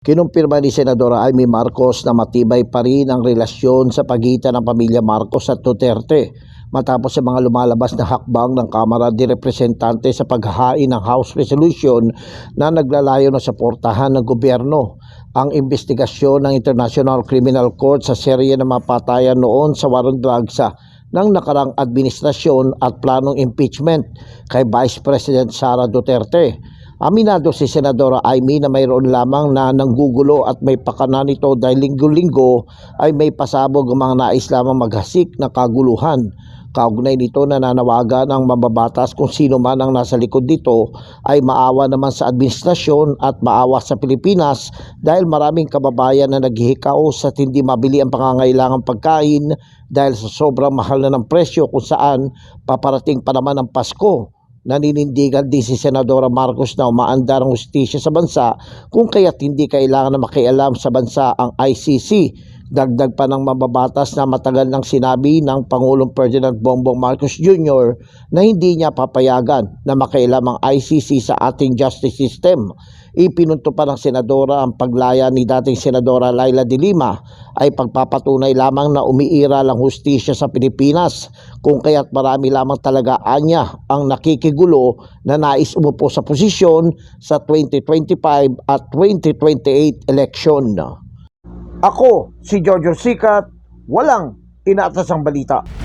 Kinumpirma ni Senadora Amy Marcos na matibay pa rin ang relasyon sa pagitan ng pamilya Marcos at Duterte matapos sa mga lumalabas na hakbang ng Kamara de Representante sa paghahain ng House Resolution na naglalayo na suportahan ng gobyerno ang investigasyon ng International Criminal Court sa serye ng mapatayan noon sa war on drugs ng nakarang administrasyon at planong impeachment kay Vice President Sara Duterte. Aminado si Senadora Amy na mayroon lamang na nanggugulo at may pakana nito dahil linggo-linggo ay may pasabog ang mga nais lamang maghasik na kaguluhan. Kaugnay nito na nanawagan ang mababatas kung sino man ang nasa likod dito ay maawa naman sa administrasyon at maawa sa Pilipinas dahil maraming kababayan na naghihikaw sa hindi mabili ang pangangailangang pagkain dahil sa sobrang mahal na ng presyo kung saan paparating pa naman ang Pasko. Naninindigan din si Senadora Marcos na umaandar ang hustisya sa bansa kung kaya't hindi kailangan na makialam sa bansa ang ICC. Dagdag pa ng mababatas na matagal nang sinabi ng Pangulong Ferdinand Bongbong Marcos Jr. na hindi niya papayagan na makialam ang ICC sa ating justice system. Ipinunto pa ng Senadora ang paglaya ni dating Senadora Laila de Lima ay pagpapatunay lamang na umiira lang hustisya sa Pilipinas kung kaya't marami lamang talaga anya ang nakikigulo na nais umupo sa posisyon sa 2025 at 2028 election. Ako, si Jojo Sikat, walang inaatasang balita.